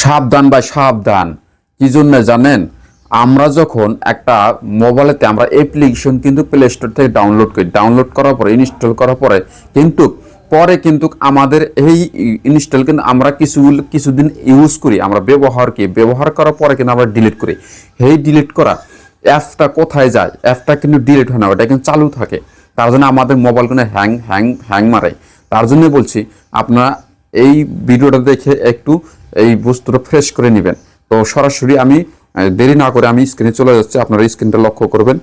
সাবধান ভাই সাবধান। কি জন্য জানেন? আমরা যখন একটা মোবাইলেতে আমরা অ্যাপ্লিকেশন কিন্তু প্লে স্টোর থেকে ডাউনলোড করি। ডাউনলোড করার পরে ইনস্টল করার পরে কিন্তু পরে কিন্তু আমাদের এই ইনস্টল কিন্তু আমরা কিছু, কিছুদিন ইউজ করি। আমরা ব্যবহার করি। ব্যবহার করার পরে কিন্তু আমরা ডিলিট করি। এই ডিলিট করা অ্যাপটা কোথায় যায়? অ্যাপটা কিন্তু ডিলিট হয় না। ওটা কিন্তু চালু থাকে। তার জন্য আমাদের মোবাইল কিন্তু হ্যাং হ্যাং হ্যাং মারে। তার জন্য বলছি, আপনারা এই ভিডিওটা দেখে একটু এই বস্তুটা ফ্রেশ করে নেবেন। তো সরাসরি আমি দেরি না করে আমি স্ক্রিনে চলে যাচ্ছি, আপনারা স্ক্রিনটা লক্ষ্য করবেন।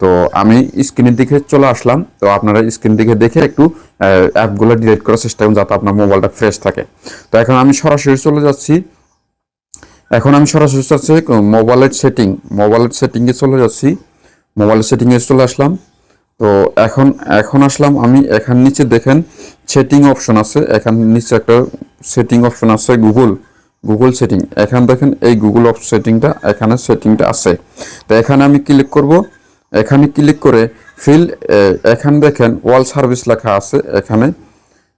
তো আমি স্ক্রিনের দিকে চলে আসলাম, তো আপনারা স্ক্রিন দিকে দেখে একটু অ্যাপগুলো ডিলিট করার চেষ্টা করুন যাতে আপনার মোবাইলটা ফ্রেশ থাকে। তো এখন আমি সরাসরি চলে যাচ্ছি। এখন আমি সরাসরি যাচ্ছি মোবাইলের সেটিং মোবাইলের সেটিংয়ে চলে যাচ্ছি। মোবাইলের সেটিংয়ে চলে আসলাম। তো এখন এখন আসলাম আমি, এখান নিচে দেখেন সেটিং অপশন আছে, এখান নিচে একটা সেটিং অপশন আছে গুগল গুগল সেটিং এখান দেখেন এই গুগল অফ সেটিংটা এখানে সেটিংটা আছে। তো এখানে আমি ক্লিক করব। এখানে ক্লিক করে ফিল এখানে দেখেন ওয়াল সার্ভিস লেখা আছে এখানে।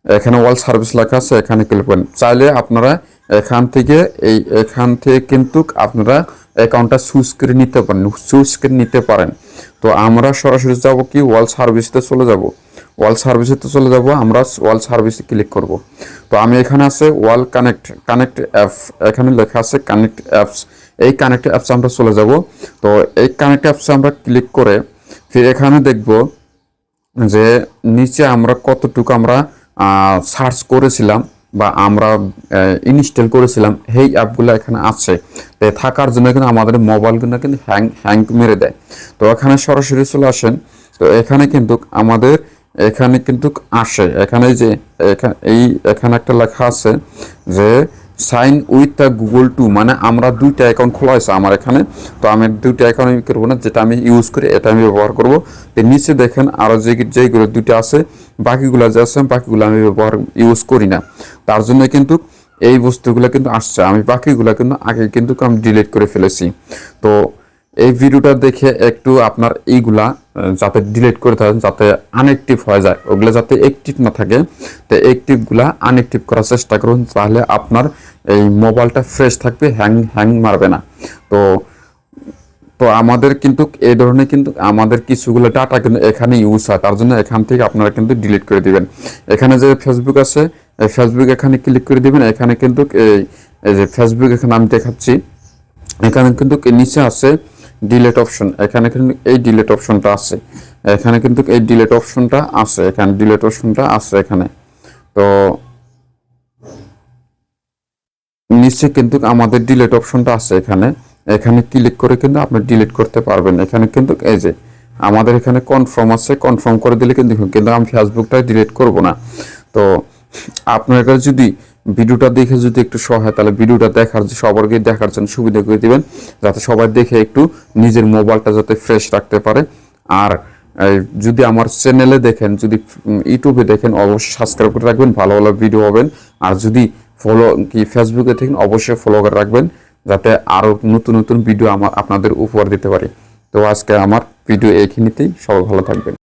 এখানে ওয়াল সার্ভিস লেখা আছে, এখানে ক্লিক করেন চাইলে আপনারা এখান থেকে এই, এখান থেকে কিন্তু আপনারা অ্যাকাউন্টটা চুজ করে নিতে পারেন চুজ করে নিতে পারেন। তো আমরা সরাসরি যাব কি? ওয়াল সার্ভিসতে চলে যাব। ওয়াল সার্ভিসেতে চলে যাব, আমরা ওয়াল সার্ভিসে ক্লিক করব। তো আমি এখানে আছে ওয়াল কানেক্ট কানেক্ট অ্যাপ, এখানে লেখা আছে কানেক্ট অ্যাপস। এই কানেক্ট অ্যাপস আমরা চলে যাব। তো এই কানেক্ট অ্যাপসে আমরা ক্লিক করে ফির এখানে দেখব যে নিচে আমরা কতটুকু আমরা সার্চ করেছিলাম বা আমরা ইনস্টল করেছিলাম, সেই অ্যাপগুলো এখানে আছে। তো থাকার জন্য কিন্তু আমাদের মোবাইলগুলো কিন্তু হ্যাং হ্যাং মেরে দেয়। তো এখানে সরাসরি চলে আসেন। তো এখানে কিন্তু আমাদের এখানে কিন্তু আসে। এখানে যে এই, এখানে একটা লেখা আছে যে sign with the Google to মানে আমরা দুইটা অ্যাকাউন্ট খোলা হয়েছে আমার এখানে। তো আমি দুইটা অ্যাকাউন্ট আমি করব না, যেটা আমি ইউজ করি, এটা আমি ব্যবহার করব। তো নিচে দেখেন আরও যে, যেগুলো দুইটা আছে, বাকিগুলো যে আছে, বাকিগুলো আমি ব্যবহার ইউজ করি না। তার জন্য কিন্তু এই বস্তুগুলো কিন্তু আসছে। আমি বাকিগুলো কিন্তু আগে কিন্তু আমি ডিলিট করে ফেলেছি। তো এই ভিডিওটা দেখে একটু আপনার এইগুলা যাতে ডিলিট করে থাকেন, যাতে আনএক্টিভ হয়ে যায়, ওগুলো যাতে অ্যাক্টিভ না থাকে, তো অ্যাক্টিভগুলা আনএক্টিভ করার চেষ্টা করুন, তাহলে আপনার এই মোবাইলটা ফ্রেশ থাকবে হ্যাং হ্যাং মারবে না। তো তো আমাদের কিন্তু এই ধরনের কিন্তু আমাদের কিছুগুলো ডাটা কিন্তু এখানে ইউজ হয়, তার জন্য এখান থেকে আপনারা কিন্তু ডিলিট করে দিবেন। এখানে যে ফেসবুক আছে, এই ফেসবুক এখানে ক্লিক করে দিবেন, এখানে কিন্তু এই এই যে ফেসবুক এখানে আমি দেখাচ্ছি, এখানে কিন্তু নিচে আছে ডিলেট অপশন এখানে কিন্তু এই ডিলেট অপশনটা আছে। এখানে কিন্তু এই ডিলেট অপশনটা আছে, এখানে ডিলেট অপশনটা আছে এখানে। তো নিচে কিন্তু আমাদের ডিলেট অপশনটা আছে এখানে। এখানে ক্লিক করে কিন্তু আপনি ডিলিট করতে পারবেন। এখানে কিন্তু এই যে আমাদের এখানে কনফার্ম আছে কনফার্ম করে দিলে কিন্তু কিন্তু আমি ফেসবুকটা ডিলিট করব না। তো আপনার যদি ভিডিওটা দেখে যদি একটু সহায় তাহলে ভিডিওটা দেখার সবারকে দেখার জন্য সুবিধা করে দিবেন, যাতে সবাই দেখে একটু নিজের মোবাইলটা যাতে ফ্রেশ রাখতে পারে। আর যদি আমার চ্যানেলে দেখেন, যদি ইউটিউবে দেখেন, অবশ্যই সাবস্ক্রাইব করে রাখবেন, ভালো ভালো ভিডিও হবেন। আর যদি ফলো কি ফেসবুকে দেখেন, অবশ্যই ফলো করে রাখবেন, যাতে আরও নতুন নতুন ভিডিও আমার আপনাদের উপহার দিতে পারি। তো আজকে আমার ভিডিও এইখানেতেই, সবাই ভালো থাকবেন।